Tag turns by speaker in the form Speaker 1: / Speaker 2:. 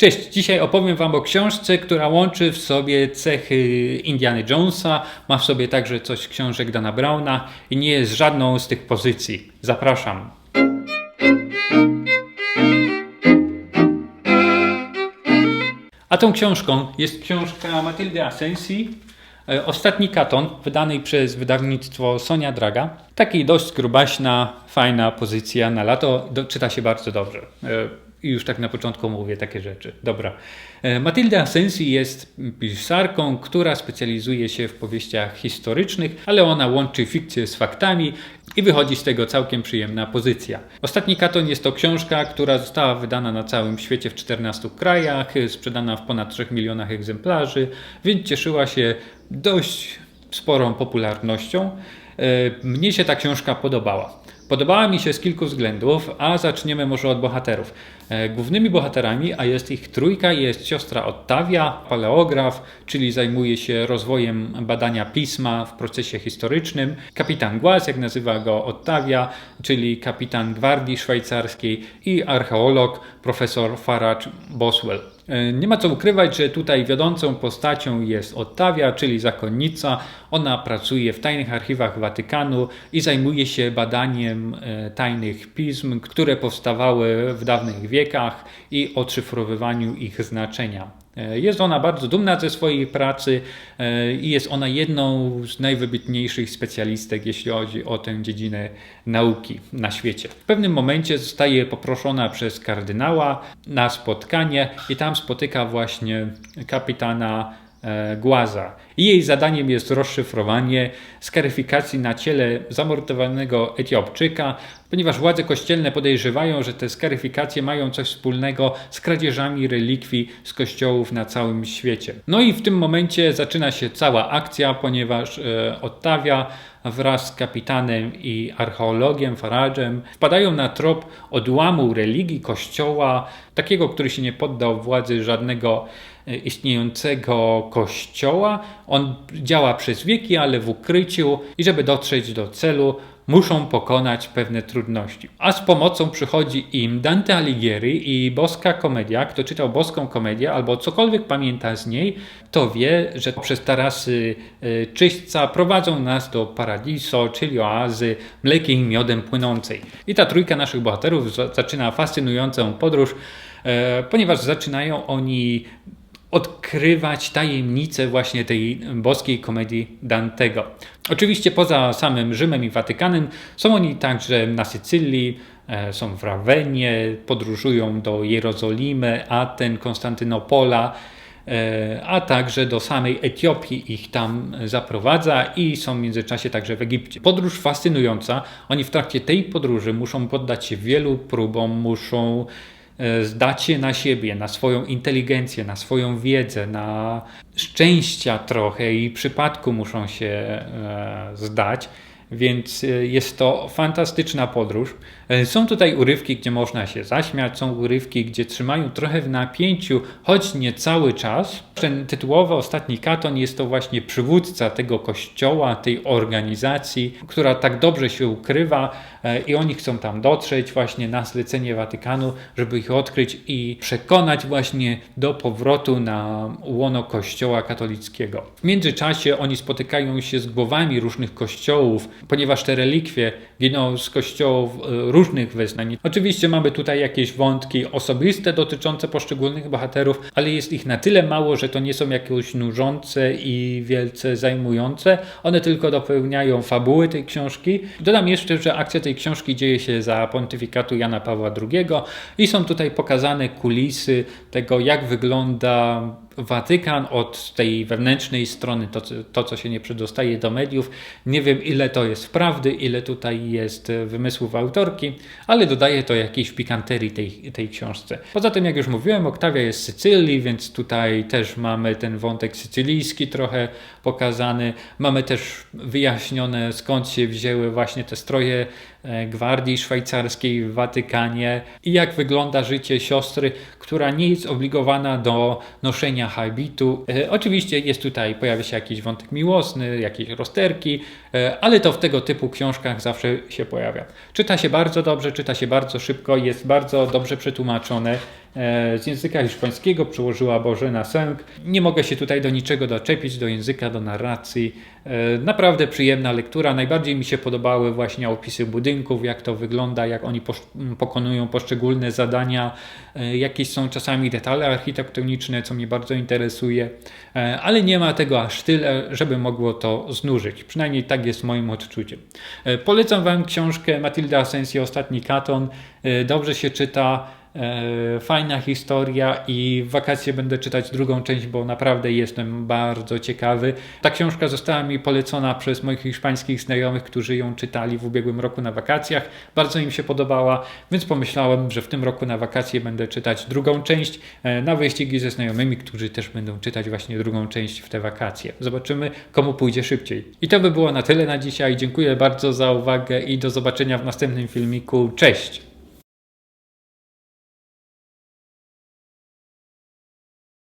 Speaker 1: Cześć, dzisiaj opowiem Wam o książce, która łączy w sobie cechy Indiana Jonesa, ma w sobie także coś książek Dana Browna i nie jest żadną z tych pozycji. Zapraszam. A tą książką jest książka Matyldy Asensi, e, Ostatni katon, wydanej przez wydawnictwo Sonia Draga. Taki dość grubaśna, fajna pozycja na lato, czyta się bardzo dobrze. Już tak na początku mówię takie rzeczy. Dobra. E, Matilda Asensi jest pisarką, która specjalizuje się w powieściach historycznych, ale ona łączy fikcję z faktami i wychodzi z tego całkiem przyjemna pozycja. Ostatni katon jest to książka, która została wydana na całym świecie w 14 krajach, sprzedana w ponad 3 milionach egzemplarzy, więc cieszyła się dość sporą popularnością. E, Mnie się ta książka podobała. Podobała mi się z kilku względów, a zaczniemy może od bohaterów. E, Głównymi bohaterami, a jest ich trójka, jest siostra Ottawia, paleograf, czyli zajmuje się rozwojem badania pisma w procesie historycznym, kapitan Głaz, jak nazywa go Ottawia, czyli kapitan gwardii szwajcarskiej i archeolog profesor Farage Boswell. E, Nie ma co ukrywać, że tutaj wiodącą postacią jest Ottawia, czyli zakonnica. Ona pracuje w tajnych archiwach Watykanu i zajmuje się badaniem e, tajnych pism, które powstawały w dawnych wiekach i odszyfrowywaniu ich znaczenia. E, Jest ona bardzo dumna ze swojej pracy e, i jest ona jedną z najwybitniejszych specjalistek, jeśli chodzi o tę dziedzinę nauki na świecie. W pewnym momencie zostaje poproszona przez kardynała na spotkanie i tam spotyka właśnie kapitana e, Głaza. I jej zadaniem jest rozszyfrowanie skaryfikacji na ciele zamordowanego Etiopczyka, ponieważ władze kościelne podejrzewają, że te skaryfikacje mają coś wspólnego z kradzieżami relikwii z kościołów na całym świecie. No i w tym momencie zaczyna się cała akcja, ponieważ e, Ottawia wraz z kapitanem i archeologiem Faradżem wpadają na trop odłamu religii kościoła, takiego, który się nie poddał władzy żadnego e, istniejącego kościoła. On działa przez wieki, ale w ukryciu i żeby dotrzeć do celu, muszą pokonać pewne trudności. A z pomocą przychodzi im Dante Alighieri i boska komedia. Kto czytał boską komedię albo cokolwiek pamięta z niej, to wie, że przez tarasy y, czyśćca prowadzą nas do paradiso, czyli oazy mlekiem i miodem płynącej. I ta trójka naszych bohaterów za- zaczyna fascynującą podróż, e, ponieważ zaczynają oni odkrywać tajemnice właśnie tej boskiej komedii Dantego. Oczywiście poza samym Rzymem i Watykanem są oni także na Sycylii, e, są w Rawenie, podróżują do Jerozolimy, Aten, Konstantynopola, e, a także do samej Etiopii ich tam zaprowadza i są w międzyczasie także w Egipcie. Podróż fascynująca. Oni w trakcie tej podróży muszą poddać się wielu próbom, muszą zdać się na siebie, na swoją inteligencję, na swoją wiedzę, na szczęścia trochę i przypadku muszą się e, zdać. Więc e, jest to fantastyczna podróż. E, Są tutaj urywki, gdzie można się zaśmiać, są urywki, gdzie trzymają trochę w napięciu, choć nie cały czas. Ten tytułowy ostatni katon jest to właśnie przywódca tego kościoła, tej organizacji, która tak dobrze się ukrywa e, i oni chcą tam dotrzeć właśnie na zlecenie Watykanu, żeby ich odkryć i przekonać właśnie do powrotu na łono kościoła katolickiego. W międzyczasie oni spotykają się z głowami różnych kościołów, ponieważ te relikwie giną z kościołów e, różnych wyznań. Oczywiście mamy tutaj jakieś wątki osobiste dotyczące poszczególnych bohaterów, ale jest ich na tyle mało, że to nie są jakieś nużące i wielce zajmujące. One tylko dopełniają fabuły tej książki. Dodam jeszcze, że akcja tej książki dzieje się za pontyfikatu Jana Pawła II i są tutaj pokazane kulisy tego, jak wygląda Watykan od tej wewnętrznej strony, to, to co się nie przedostaje do mediów. Nie wiem, ile to jest prawdy, ile tutaj jest wymysłów autorki, ale dodaje to jakiejś pikanterii tej, tej książce. Poza tym, jak już mówiłem, Oktawia jest z Sycylii, więc tutaj też mamy ten wątek sycylijski trochę pokazany. Mamy też wyjaśnione, skąd się wzięły właśnie te stroje gwardii szwajcarskiej w Watykanie i jak wygląda życie siostry, która nie jest obligowana do noszenia habitu. E, Oczywiście jest tutaj, pojawia się jakiś wątek miłosny, jakieś rozterki, E, Ale to w tego typu książkach zawsze się pojawia. Czyta się bardzo dobrze, czyta się bardzo szybko, jest bardzo dobrze przetłumaczone. E, Z języka hiszpańskiego przełożyła Bożena Sęk. Nie mogę się tutaj do niczego doczepić, do języka, do narracji. E, Naprawdę przyjemna lektura. Najbardziej mi się podobały właśnie opisy budynków, jak to wygląda, jak oni posz- m, pokonują poszczególne zadania. E, Jakieś są czasami detale architektoniczne, co mnie bardzo interesuje, E, ale nie ma tego aż tyle, żeby mogło to znużyć. Przynajmniej tak jest moim odczuciem. E, Polecam Wam książkę Matilda Asensio Ostatni Katon. E, Dobrze się czyta. E, Fajna historia i w wakacje będę czytać drugą część, bo naprawdę jestem bardzo ciekawy. Ta książka została mi polecona przez moich hiszpańskich znajomych, którzy ją czytali w ubiegłym roku na wakacjach. Bardzo im się podobała, więc pomyślałem, że w tym roku na wakacje będę czytać drugą część e, na wyścigi ze znajomymi, którzy też będą czytać właśnie drugą część w te wakacje. Zobaczymy, komu pójdzie szybciej. I to by było na tyle na dzisiaj. Dziękuję bardzo za uwagę i do zobaczenia w następnym filmiku. Cześć!